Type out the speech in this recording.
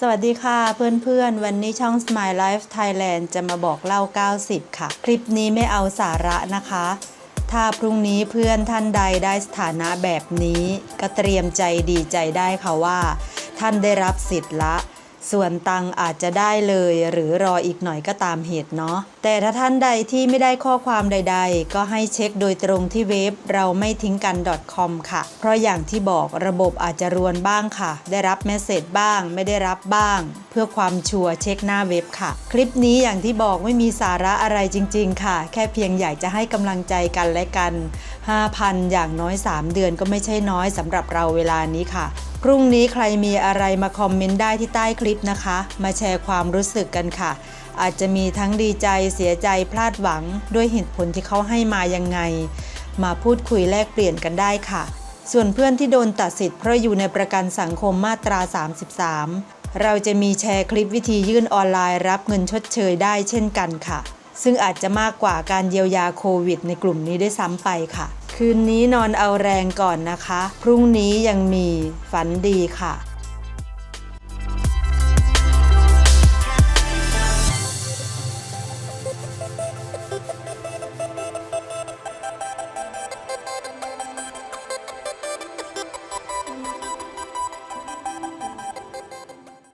สวัสดีค่ะเพื่อนๆ วันนี้ช่อง Smile Life Thailand จะมาบอกเล่า 90 ค่ะ คลิปนี้ไม่เอาสาระนะคะ ถ้าพรุ่งนี้เพื่อนท่านใดได้สถานะแบบนี้ ก็เตรียมใจดีใจได้ค่ะว่า ท่านได้รับสิทธิ์ละ ส่วนตังอาจจะได้เลยหรือรออีกหน่อยก็ตามเหตุเนาะแต่ถ้าท่านใดที่ไม่ได้ข้อความใด ๆ ก็ให้เช็คโดยตรงที่เว็บเราไม่ทิ้งกัน .com ค่ะ เพราะอย่างที่บอกระบบอาจจะรวนบ้างค่ะ ได้รับเมสเซจบ้าง ไม่ได้รับบ้าง เพื่อความชัวร์เช็คหน้าเว็บค่ะ คลิปนี้อย่างที่บอกไม่มีสาระอะไรจริง ๆ ค่ะ แค่เพียงอยากจะให้กำลังใจกันและกัน 5,000 อย่างน้อย 3 เดือนก็ไม่ใช่น้อยสำหรับเราเวลานี้ค่ะ พรุ่งนี้ใครมีอะไรมาคอมเมนต์ได้ที่ใต้คลิปนะคะ มาแชร์ความรู้สึกกันค่ะ อาจจะมีทั้งดีใจเสียใจพลาดหวัง ด้วยเหตุผลที่เขาให้มายังไง มาพูดคุยแลกเปลี่ยนกันได้ค่ะ ส่วนเพื่อนที่โดนตัดสิทธิ์เพราะอยู่ในประกันสังคมมาตรา 33 เราจะมีแชร์คลิปวิธียื่นออนไลน์รับเงินชดเชยได้เช่นกันค่ะ ซึ่งอาจจะมากกว่าการเยียวยาโควิด ในกลุ่มนี้ได้ซ้ำไปค่ะ คืนนี้นอนเอาแรงก่อนนะคะ พรุ่งนี้ยังมีฝันดีค่ะ